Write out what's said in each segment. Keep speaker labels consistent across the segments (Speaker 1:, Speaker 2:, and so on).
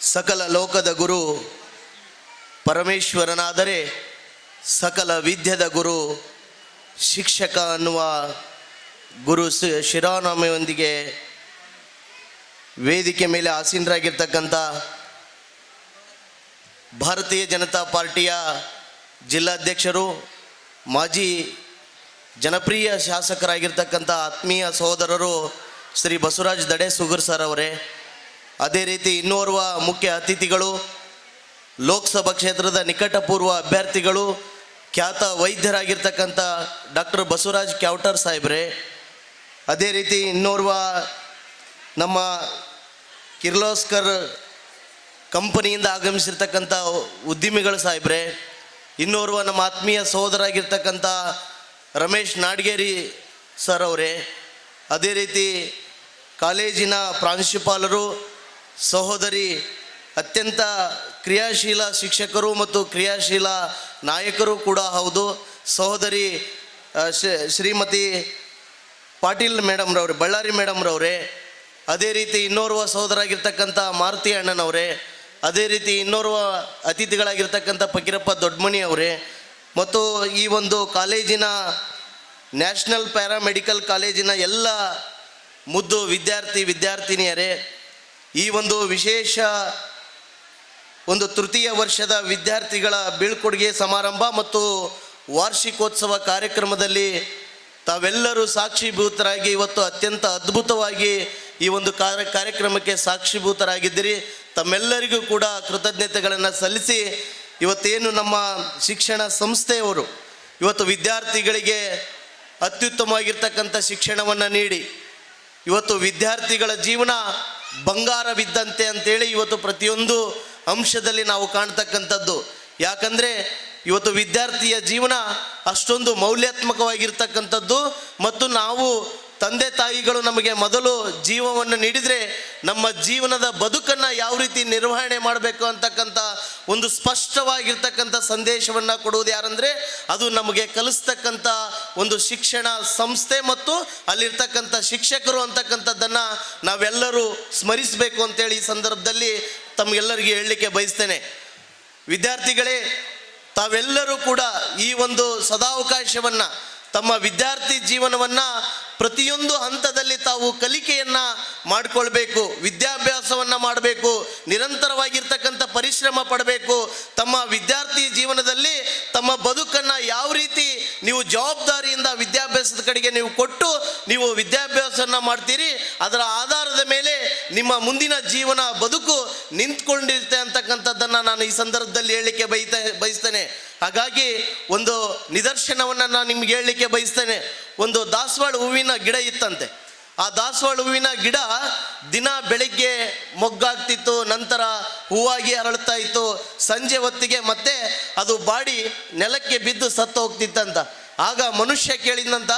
Speaker 1: ಸಕಲ ಲೋಕದ ಗುರು ಪರಮೇಶ್ವರನಾದರೆ ಸಕಲ ವಿದ್ಯದ ಗುರು ಶಿಕ್ಷಕ ಅನ್ನುವ ಗುರು ಶಿರಾನಾಮೆಯೊಂದಿಗೆ ವೇದಿಕೆ ಮೇಲೆ ಆಸೀನರಾಗಿರ್ತಕ್ಕಂಥ ಭಾರತೀಯ ಜನತಾ ಪಾರ್ಟಿಯ ಜಿಲ್ಲಾಧ್ಯಕ್ಷರು, ಮಾಜಿ ಜನಪ್ರಿಯ ಶಾಸಕರಾಗಿರ್ತಕ್ಕಂಥ ಆತ್ಮೀಯ ಸಹೋದರರು ಶ್ರೀ ಬಸವರಾಜ್ ದಡೆ ಸುಗರ್ ಸರ್ ಅವರೇ ಅದೇ ರೀತಿ ಇನ್ನೋರ್ವ ಮುಖ್ಯ ಅತಿಥಿಗಳು, ಲೋಕಸಭಾ ಕ್ಷೇತ್ರದ ನಿಕಟಪೂರ್ವ ಅಭ್ಯರ್ಥಿಗಳು, ಖ್ಯಾತ ವೈದ್ಯರಾಗಿರ್ತಕ್ಕಂಥ ಡಾಕ್ಟರ್ ಬಸವರಾಜ್ ಕ್ಯಾವ್ಟರ್ ಸಾಹೇಬ್ರೆ, ಅದೇ ರೀತಿ ಇನ್ನೋರ್ವ ನಮ್ಮ ಕಿರ್ಲೋಸ್ಕರ್ ಕಂಪನಿಯಿಂದ ಆಗಮಿಸಿರ್ತಕ್ಕಂಥ ಉದ್ಯಮಿಗಳು ಸಾಹೇಬ್ರೆ, ಇನ್ನೋರ್ವ ನಮ್ಮ ಆತ್ಮೀಯ ಸಹೋದರಾಗಿರ್ತಕ್ಕಂಥ ರಮೇಶ್ ನಾಡ್ಗೇರಿ ಸರ್ ಅವರೇ, ಅದೇ ರೀತಿ ಕಾಲೇಜಿನ ಪ್ರಾಂಶುಪಾಲರು ಸಹೋದರಿ, ಅತ್ಯಂತ ಕ್ರಿಯಾಶೀಲ ಶಿಕ್ಷಕರು ಮತ್ತು ಕ್ರಿಯಾಶೀಲ ನಾಯಕರು ಕೂಡ ಹೌದು. ಸಹೋದರಿ ಶ್ರೀಮತಿ ಪಾಟೀಲ್ ಮೇಡಮ್ರವ್ರೆ ಬಳ್ಳಾರಿ ಮೇಡಮ್ರವ್ರೆ ಅದೇ ರೀತಿ ಇನ್ನೋರ್ವ ಸಹೋದರಾಗಿರ್ತಕ್ಕಂಥ ಮಾರುತಿ ಅಣ್ಣನವರೇ, ಅದೇ ರೀತಿ ಇನ್ನೋರ್ವ ಅತಿಥಿಗಳಾಗಿರ್ತಕ್ಕಂಥ ಫಕೀರಪ್ಪ ದೊಡ್ಡಮಣಿ ಅವರೇ, ಮತ್ತು ಈ ಒಂದು ಕಾಲೇಜಿನ ನ್ಯಾಷನಲ್ ಪ್ಯಾರಾಮೆಡಿಕಲ್ ಕಾಲೇಜಿನ ಎಲ್ಲ ಮುದ್ದು ವಿದ್ಯಾರ್ಥಿ, ವಿದ್ಯಾರ್ಥಿನಿಯರೇ ಈ ಒಂದು ವಿಶೇಷ ಒಂದು ತೃತೀಯ ವರ್ಷದ ವಿದ್ಯಾರ್ಥಿಗಳ ಬೀಳ್ಕೊಡುಗೆ ಸಮಾರಂಭ ಮತ್ತು ವಾರ್ಷಿಕೋತ್ಸವ ಕಾರ್ಯಕ್ರಮದಲ್ಲಿ ತಾವೆಲ್ಲರೂ ಸಾಕ್ಷಿಭೂತರಾಗಿ ಇವತ್ತು ಅತ್ಯಂತ ಅದ್ಭುತವಾಗಿ ಈ ಒಂದು ಕಾರ್ಯ ಕಾರ್ಯಕ್ರಮಕ್ಕೆ ಸಾಕ್ಷಿಭೂತರಾಗಿದ್ದೀರಿ. ತಮ್ಮೆಲ್ಲರಿಗೂ ಕೂಡ ಕೃತಜ್ಞತೆಗಳನ್ನು ಸಲ್ಲಿಸಿ ಇವತ್ತೇನು ನಮ್ಮ ಶಿಕ್ಷಣ ಸಂಸ್ಥೆಯವರು ಇವತ್ತು ವಿದ್ಯಾರ್ಥಿಗಳಿಗೆ ಅತ್ಯುತ್ತಮವಾಗಿರ್ತಕ್ಕಂಥ ಶಿಕ್ಷಣವನ್ನು ನೀಡಿ. ಇವತ್ತು ವಿದ್ಯಾರ್ಥಿಗಳ ಜೀವನ ಬಂಗಾರವಿದ್ದಂತೆ ಅಂತೇಳಿ ಇವತ್ತು ಪ್ರತಿಯೊಂದು ಅಂಶದಲ್ಲಿ ನಾವು ಕಾಣ್ತಕ್ಕಂಥದ್ದು. ಯಾಕಂದರೆ ಇವತ್ತು ವಿದ್ಯಾರ್ಥಿಯ ಜೀವನ ಅಷ್ಟೊಂದು ಮೌಲ್ಯಾತ್ಮಕವಾಗಿರ್ತಕ್ಕಂಥದ್ದು ಮತ್ತು ನಾವು ತಂದೆ ತಾಯಿಗಳು ನಮಗೆ ಮೊದಲು ಜೀವವನ್ನು ನೀಡಿದರೆ ನಮ್ಮ ಜೀವನದ ಬದುಕನ್ನು ಯಾವ ರೀತಿ ನಿರ್ವಹಣೆ ಮಾಡಬೇಕು ಅಂತಕ್ಕಂಥ ಒಂದು ಸ್ಪಷ್ಟವಾಗಿರ್ತಕ್ಕಂಥ ಸಂದೇಶವನ್ನು ಕೊಡುವುದು ಯಾರಂದರೆ ಅದು ನಮಗೆ ಕಲಿಸ್ತಕ್ಕಂಥ ಒಂದು ಶಿಕ್ಷಣ ಸಂಸ್ಥೆ ಮತ್ತು ಅಲ್ಲಿರ್ತಕ್ಕಂಥ ಶಿಕ್ಷಕರು ಅಂತಕ್ಕಂಥದ್ದನ್ನು ನಾವೆಲ್ಲರೂ ಸ್ಮರಿಸಬೇಕು ಅಂತೇಳಿ ಈ ಸಂದರ್ಭದಲ್ಲಿ ತಮಗೆಲ್ಲರಿಗೆ ಹೇಳಲಿಕ್ಕೆ ಬಯಸ್ತೇನೆ. ವಿದ್ಯಾರ್ಥಿಗಳೇ, ತಾವೆಲ್ಲರೂ ಕೂಡ ಈ ಒಂದು ಸದಾವಕಾಶವನ್ನು ತಮ್ಮ ವಿದ್ಯಾರ್ಥಿ ಜೀವನವನ್ನು ಪ್ರತಿಯೊಂದು ಹಂತದಲ್ಲಿ ತಾವು ಕಲಿಕೆಯನ್ನು ಮಾಡಿಕೊಳ್ಬೇಕು, ವಿದ್ಯಾಭ್ಯಾಸವನ್ನು ಮಾಡಬೇಕು, ನಿರಂತರವಾಗಿರ್ತಕ್ಕಂಥ ಪರಿಶ್ರಮ ಪಡಬೇಕು. ತಮ್ಮ ವಿದ್ಯಾರ್ಥಿ ಜೀವನದಲ್ಲಿ ತಮ್ಮ ಬದುಕನ್ನು ಯಾವ ರೀತಿ ನೀವು ಜವಾಬ್ದಾರಿಯಿಂದ ವಿದ್ಯಾಭ್ಯಾಸದ ಕಡೆಗೆ ನೀವು ಕೊಟ್ಟು ನೀವು ವಿದ್ಯಾಭ್ಯಾಸವನ್ನು ಮಾಡ್ತೀರಿ, ಅದರ ಆಧಾರದ ಮೇಲೆ ನಿಮ್ಮ ಮುಂದಿನ ಜೀವನ ಬದುಕು ನಿಂತ್ಕೊಂಡಿರುತ್ತೆ ಅಂತಕ್ಕಂಥದ್ದನ್ನು ನಾನು ಈ ಸಂದರ್ಭದಲ್ಲಿ ಹೇಳಲಿಕ್ಕೆ ಬೈತ ಬಯಸ್ತೇನೆ. ಹಾಗಾಗಿ ಒಂದು ನಿದರ್ಶನವನ್ನು ನಾನು ನಿಮ್ಗೆ ಹೇಳಲಿಕ್ಕೆ ಬಯಸ್ತೇನೆ. ಒಂದು ದಾಸವಾಳ ಹೂವಿನ ಗಿಡ ಇತ್ತಂತೆ. ಆ ದಾಸವಾಳ ಹೂವಿನ ಗಿಡ ದಿನ ಬೆಳಿಗ್ಗೆ ಮೊಗ್ಗಾಗ್ತಿತ್ತು, ನಂತರ ಹೂವಾಗಿ ಅರಳ್ತಾ ಇತ್ತು. ಸಂಜೆ ಹೊತ್ತಿಗೆ ಮತ್ತೆ ಅದು ಬಾಡಿ ನೆಲಕ್ಕೆ ಬಿದ್ದು ಸತ್ತು ಹೋಗ್ತಿತ್ತಂತ ಆಗ ಮನುಷ್ಯ ಕೇಳಿದಂತ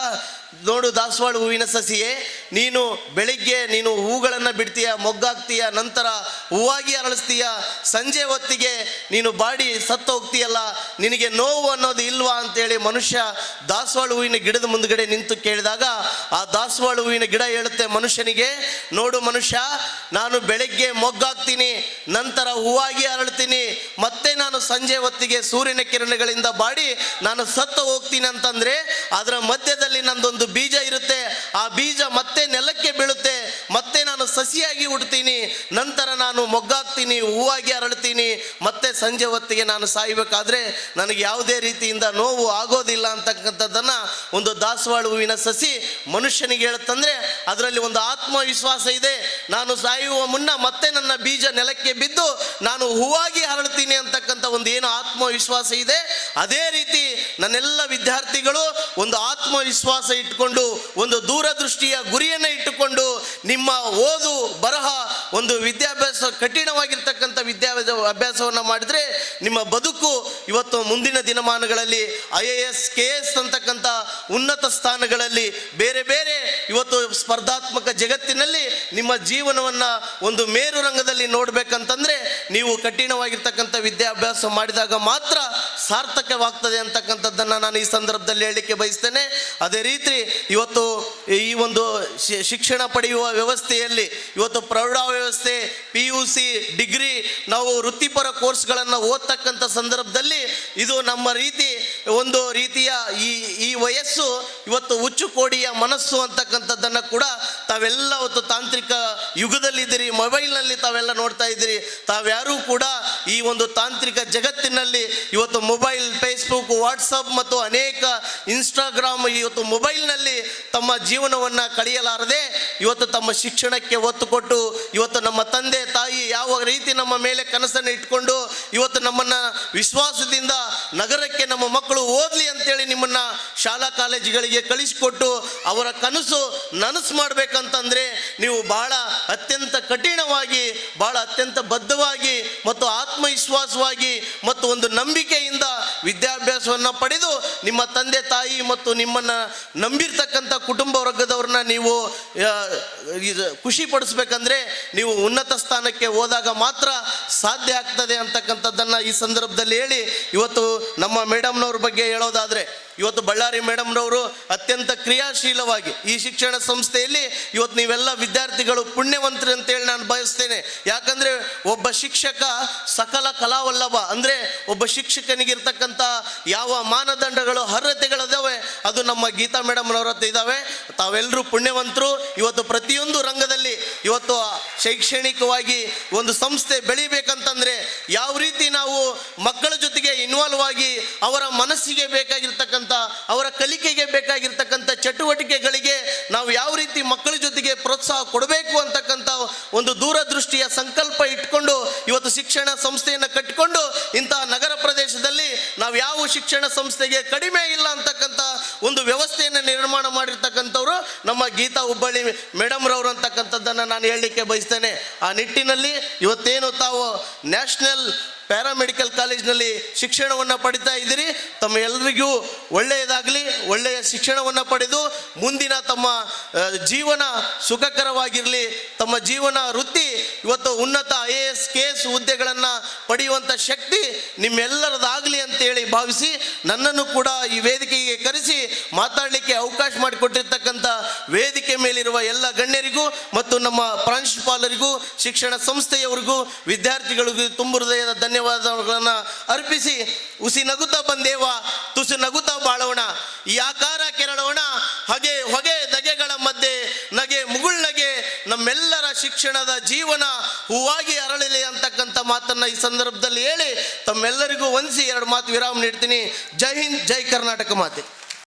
Speaker 1: ನೋಡು ದಾಸವಾಳ ಹೂವಿನ ಸಸಿಯೇ, ನೀನು ಬೆಳಿಗ್ಗೆ ನೀನು ಹೂಗಳನ್ನು ಬಿಡ್ತೀಯ ಮೊಗ್ಗಾಗ್ತೀಯ ನಂತರ ಹೂವಾಗಿ ಅರಳಿಸ್ತೀಯ, ಸಂಜೆ ಹೊತ್ತಿಗೆ ನೀನು ಬಾಡಿ ಸತ್ತು ಹೋಗ್ತೀಯಲ್ಲ ನಿನಗೆ ನೋವು ಅನ್ನೋದು ಇಲ್ವಾ ಅಂತೇಳಿ ಮನುಷ್ಯ ದಾಸವಾಳ ಹೂವಿನ ಗಿಡದ ಮುಂದ್ಗಡೆ ನಿಂತು ಕೇಳಿದಾಗ, ಆ ದಾಸವಾಳ ಹೂವಿನ ಗಿಡ ಹೇಳುತ್ತೆ ಮನುಷ್ಯನಿಗೆ, ನೋಡು ಮನುಷ್ಯ, ನಾನು ಬೆಳಿಗ್ಗೆ ಮೊಗ್ಗಾಗ್ತೀನಿ, ನಂತರ ಹೂವಾಗಿ ಅರಳ್ತೀನಿ, ಮತ್ತೆ ನಾನು ಸಂಜೆ ಹೊತ್ತಿಗೆ ಸೂರ್ಯನ ಕಿರಣಗಳಿಂದ ಬಾಡಿ ನಾನು ಸತ್ತು ಹೋಗ್ತೀನಿ ಅಂತಂದ್ರೆ, ಅದರ ಮಧ್ಯದಲ್ಲಿ ನಂದೊಂದು ಬೀಜ ಇರುತ್ತೆ, ಆ ಬೀಜ ಮತ್ತೆ ನೆಲಕ್ಕೆ ಬೀಳುತ್ತೆ, ಮತ್ತೆ ನಾನು ಸಸಿಯಾಗಿ ಹುಡ್ತೀನಿ ನಂತರ ನಾನು ಮೊಗ್ಗಾಗ್ತೀನಿ, ಹೂವಾಗಿ ಅರಳ್ತೀನಿ, ಮತ್ತೆ ಸಂಜೆ ಹೊತ್ತಿಗೆ ನಾನು ಸಾಯಬೇಕಾದ್ರೆ ನನಗೆ ಯಾವುದೇ ರೀತಿಯಿಂದ ನೋವು ಆಗೋದಿಲ್ಲ ಅಂತಕ್ಕಂಥದ್ದನ್ನು ಒಂದು ದಾಸವಾಳ ಹೂವಿನ ಸಸಿ ಮನುಷ್ಯನಿಗೆ ಹೇಳುತ್ತಂದ್ರೆ ಅದರಲ್ಲಿ ಒಂದು ಆತ್ಮವಿಶ್ವಾಸ ಇದೆ. ನಾನು ಸಾಯುವ ಮುನ್ನ ಮತ್ತೆ ನನ್ನ ಬೀಜ ನೆಲಕ್ಕೆ ಬಿದ್ದು ನಾನು ಹೂವಾಗಿ ಹರಳ್ತೀನಿ ಅಂತಕ್ಕಂಥ ಒಂದು ಏನು ಆತ್ಮವಿಶ್ವಾಸ ಇದೆ? ಅದೇ ರೀತಿ ನನ್ನೆಲ್ಲ ವಿದ್ಯಾರ್ಥಿಗಳು ಒಂದು ಆತ್ಮವಿಶ್ವಾಸ ಇಟ್ಟುಕೊಂಡು, ಒಂದು ದೂರದೃಷ್ಟಿಯ ಗುರಿಯನ್ನು ಇಟ್ಟುಕೊಂಡು, ನಿಮ್ಮ ಓದು ಬರಹ ಒಂದು ವಿದ್ಯಾಭ್ಯಾಸ ಕಠಿಣವಾಗಿರ್ತಕ್ಕಂಥ ವಿದ್ಯಾ ಅಭ್ಯಾಸವನ್ನು ಮಾಡಿದರೆ ನಿಮ್ಮ ಬದುಕು ಇವತ್ತು ಮುಂದಿನ ದಿನಮಾನಗಳಲ್ಲಿ I A S, K S ಅಂತಕ್ಕಂಥ ಉನ್ನತ ಸ್ಥಾನಗಳಲ್ಲಿ ಬೇರೆ ಬೇರೆ ಇವತ್ತು ಸ್ಪರ್ಧಾತ್ಮಕ ಜಗತ್ತಿನಲ್ಲಿ ನಿಮ್ಮ ಜೀವನವನ್ನು ಒಂದು ಮೇರು ರಂಗದಲ್ಲಿ ನೋಡಬೇಕಂತಂದರೆ ನೀವು ಕಠಿಣವಾಗಿರ್ತಕ್ಕಂಥ ವಿದ್ಯಾಭ್ಯಾಸ ಮಾಡಿದಾಗ ಮಾತ್ರ ಸಾರ್ಥಕವಾಗ್ತದೆ ಅಂತಕ್ಕಂಥದ್ದನ್ನು ನಾನು ಈ ಸಂದರ್ಭದಲ್ಲಿ ಹೇಳಲಿಕ್ಕೆ ಬಯಸ್ತೇನೆ. ಅದೇ ರೀತಿ ಇವತ್ತು ಈ ಒಂದು ಶಿಕ್ಷಣ ಪಡೆಯುವ ವ್ಯವಸ್ಥೆಯಲ್ಲಿ ಇವತ್ತು ಪ್ರೌಢ ವ್ಯವಸ್ಥೆ ಪಿ ಯು ಸಿ ಡಿಗ್ರಿ ನಾವು ವೃತ್ತಿಪರ ಕೋರ್ಸ್ಗಳನ್ನು ಓದ್ತಕ್ಕಂಥ ಸಂದರ್ಭದಲ್ಲಿ ಇದು ನಮ್ಮ ರೀತಿ ಒಂದು ರೀತಿಯ ಈ ಈ ವಯಸ್ಸು, ಇವತ್ತು ಹುಚ್ಚು ಕೋಡಿಯ ಮನಸ್ಸು ಅಂತಕ್ಕಂಥದ್ದನ್ನು ಕೂಡ ತಾವೆಲ್ಲ ಇವತ್ತು ತಾಂತ್ರಿಕ ಯುಗದಲ್ಲಿದ್ದೀರಿ, ಮೊಬೈಲ್ನಲ್ಲಿ ತಾವೆಲ್ಲ ನೋಡ್ತಾ ಇದ್ದೀರಿ. ತಾವ್ಯಾರೂ ಕೂಡ ಈ ಒಂದು ತಾಂತ್ರಿಕ ಜಗತ್ತಿನಲ್ಲಿ ಇವತ್ತು ಮೊಬೈಲ್, ಫೇಸ್ಬುಕ್, ವಾಟ್ಸಪ್ ಮತ್ತು ಅನೇಕ ಇನ್ಸ್ಟಾಗ್ರಾಮ್ ಇವತ್ತು ಮೊಬೈಲ್ನಲ್ಲಿ ತಮ್ಮ ಜೀವನವನ್ನು ಕಳೆಯಲಾರದೆ, ಇವತ್ತು ತಮ್ಮ ಶಿಕ್ಷಣಕ್ಕೆ ಒತ್ತು ಕೊಟ್ಟು, ಇವತ್ತು ನಮ್ಮ ತಂದೆ, ತಾಯಿ ಯಾವ ರೀತಿ ನಮ್ಮ ಮೇಲೆ ಕನಸನ್ನು ಇಟ್ಕೊಂಡು, ಇವತ್ತು ನಮ್ಮನ್ನು ವಿಶ್ವಾಸದಿಂದ ನಗರಕ್ಕೆ ನಮ್ಮ ಮಕ್ಕಳು ಓದಲಿ ಅಂತೇಳಿ ನಿಮ್ಮನ್ನ ಶಾಲಾ ಕಾಲೇಜುಗಳಿಗೆ ಕಳಿಸಿಕೊಟ್ಟು ಅವರ ಕನಸು ನನಸು ಮಾಡ್ಬೇಕಂತಂದ್ರೆ ನೀವು ಬಹಳ ಅತ್ಯಂತ ಕಠಿಣವಾಗಿ ಬಹಳ ಅತ್ಯಂತ ಬದ್ಧವಾಗಿ ಮತ್ತು ಆತ್ಮವಿಶ್ವಾಸವಾಗಿ ಮತ್ತು ಒಂದು ನಂಬಿಕೆಯಿಂದ ವಿದ್ಯಾಭ್ಯಾಸವನ್ನು ಪಡೆದು ನಿಮ್ಮ ತಂದೆ ತಾಯಿ ಮತ್ತು ನಿಮ್ಮನ್ನ ನಂಬಿರ್ತಕ್ಕಂಥ ಕುಟುಂಬ ನೀವು ಖುಷಿ ಪಡಿಸ್ಬೇಕಂದ್ರೆ ನೀವು ಉನ್ನತ ಸ್ಥಾನಕ್ಕೆ ಹೋದಾಗ ಮಾತ್ರ ಸಾಧ್ಯ ಆಗ್ತದೆ ಅಂತಕ್ಕಂಥದ್ದನ್ನು ಈ ಸಂದರ್ಭದಲ್ಲಿ ಹೇಳಿ. ಇವತ್ತು ನಮ್ಮ ಮೇಡಮ್ನವ್ರ ಬಗ್ಗೆ ಹೇಳೋದಾದ್ರೆ, ಇವತ್ತು ಬಳ್ಳಾರಿ ಮೇಡಮ್ನವರು ಅತ್ಯಂತ ಕ್ರಿಯಾಶೀಲವಾಗಿ ಈ ಶಿಕ್ಷಣ ಸಂಸ್ಥೆಯಲ್ಲಿ ಇವತ್ತು ನೀವೆಲ್ಲ ವಿದ್ಯಾರ್ಥಿಗಳು ಪುಣ್ಯವಂತರು ಅಂತೇಳಿ ನಾನು ಬಯಸ್ತೇನೆ. ಯಾಕಂದ್ರೆ ಒಬ್ಬ ಶಿಕ್ಷಕ ಸಕಲ ಕಲಾವಲ್ಲಭ, ಅಂದ್ರೆ ಒಬ್ಬ ಶಿಕ್ಷಕನಿಗಿರ್ತಕ್ಕಂಥ ಯಾವ ಮಾನದಂಡಗಳು, ಅರ್ಹತೆಗಳಿದಾವೆ, ಅದು ನಮ್ಮ ಗೀತಾ ಮೇಡಮ್ನವ್ರ ಹತ್ರ ಇದ್ದಾವೆ ತಾವೆಲ್ಲರೂ ಪುಣ್ಯವಂತರು ಇವತ್ತು ಪ್ರತಿಯೊಂದು ರಂಗದಲ್ಲಿ ಇವತ್ತು ಶೈಕ್ಷಣಿಕವಾಗಿ ಒಂದು ಸಂಸ್ಥೆ ಬೆಳಿಬೇಕಂತಂದ್ರೆ ಯಾವ ರೀತಿ ನಾವು ಮಕ್ಕಳ ಜೊತೆಗೆ ಇನ್ವಾಲ್ವ್ ಆಗಿ ಅವರ ಮನಸ್ಸಿಗೆ ಬೇಕಾಗಿರ್ತಕ್ಕಂಥ, ಅವರ ಕಲಿಕೆಗೆ ಬೇಕಾಗಿರ್ತಕ್ಕಂಥ ಚಟುವಟಿಕೆಗಳಿಗೆ ನಾವು ಯಾವ ರೀತಿ ಮಕ್ಕಳ ಜೊತೆಗೆ ಪ್ರೋತ್ಸಾಹ ಕೊಡಬೇಕು ಅಂತಕ್ಕಂಥ ಒಂದು ದೂರದೃಷ್ಟಿಯ ಸಂಕಲ್ಪ ಇಟ್ಕೊಂಡು ಇವತ್ತು ಶಿಕ್ಷಣ ಸಂಸ್ಥೆಯನ್ನು ಕಟ್ಟಿಕೊಂಡು ಇಂತಹ ನಗರ ಪ್ರದೇಶದಲ್ಲಿ ನಾವು ಯಾವ ಶಿಕ್ಷಣ ಸಂಸ್ಥೆಗೆ ಕಡಿಮೆ ಇಲ್ಲ ಅಂತಕ್ಕಂಥ ಒಂದು ವ್ಯವಸ್ಥೆಯನ್ನು ನಿರ್ಮಾಣ ಮಾಡಿರ್ತಕ್ಕಂಥವ್ರು ನಮ್ಮ ಗೀತಾ ಹುಬ್ಬಳ್ಳಿ ಮೇಡಮ್ ರವರು ಅಂತಕ್ಕಂಥದ್ದನ್ನು ನಾನು ಹೇಳಲಿಕ್ಕೆ ಬಯಸ್ತೇನೆ. ಆ ನಿಟ್ಟಿನಲ್ಲಿ ಇವತ್ತೇನು ತಾವು ನ್ಯಾಷನಲ್ ಪ್ಯಾರಾಮೆಡಿಕಲ್ ಕಾಲೇಜ್ನಲ್ಲಿ ಶಿಕ್ಷಣವನ್ನು ಪಡಿತಾ ಇದ್ದೀರಿ. ತಮ್ಮ ಎಲ್ಲರಿಗೂ ಒಳ್ಳೆಯದಾಗಲಿ, ಒಳ್ಳೆಯ ಶಿಕ್ಷಣವನ್ನು ಪಡೆದು ಮುಂದಿನ ತಮ್ಮ ಜೀವನ ಸುಖಕರವಾಗಿರಲಿ, ತಮ್ಮ ಜೀವನ ವೃತ್ತಿ, ಇವತ್ತು ಉನ್ನತ I A S K S ಹುದ್ದೆಗಳನ್ನು ಪಡೆಯುವಂಥ ಶಕ್ತಿ ನಿಮ್ಮೆಲ್ಲರದಾಗಲಿ ಅಂತೇಳಿ ಭಾವಿಸಿ ನನ್ನನ್ನು ಕೂಡ ಈ ವೇದಿಕೆಗೆ ಕರೆಸಿ ಮಾತಾಡಲಿಕ್ಕೆ ಅವಕಾಶ ಮಾಡಿಕೊಟ್ಟಿರ್ತಕ್ಕಂಥ ವೇದಿಕೆ ಮೇಲಿರುವ ಎಲ್ಲ ಗಣ್ಯರಿಗೂ ಮತ್ತು ನಮ್ಮ ಪ್ರಾಂಶುಪಾಲರಿಗೂ, ಶಿಕ್ಷಣ ಸಂಸ್ಥೆಯವರಿಗೂ, ವಿದ್ಯಾರ್ಥಿಗಳಿಗೂ ತುಂಬ ಹೃದಯದ ಧನ್ಯವಾದಗಳನ್ನು ಅರ್ಪಿಸಿ, ಉಸಿ ನಗುತ್ತಾ ಬಂದೇವ, ತುಸು ನಗುತ್ತಾ ಬಾಳೋಣ. ಈ ಆಕಾರ ಕೆರಳೋಣ, ಹಾಗೆ ಹೊಗೆ ದಗೆಗಳ ಮಧ್ಯೆ, ನಗೆ ಮುಗುಳ್ನಗೆ ನಮ್ಮೆಲ್ಲರ ಶಿಕ್ಷಣದ ಜೀವನ ಹೂವಾಗಿ ಅರಳಲಿ ಅಂತಕ್ಕಂಥ ಮಾತನ್ನ ಈ ಸಂದರ್ಭದಲ್ಲಿ ಹೇಳಿ, ತಮ್ಮೆಲ್ಲರಿಗೂ ವಂದಿಸಿ ಎರಡು ಮಾತು ವಿರಾಮ ನೀಡ್ತೀನಿ. ಜೈ ಹಿಂದ್, ಜೈ ಕರ್ನಾಟಕ ಮಾತೆ.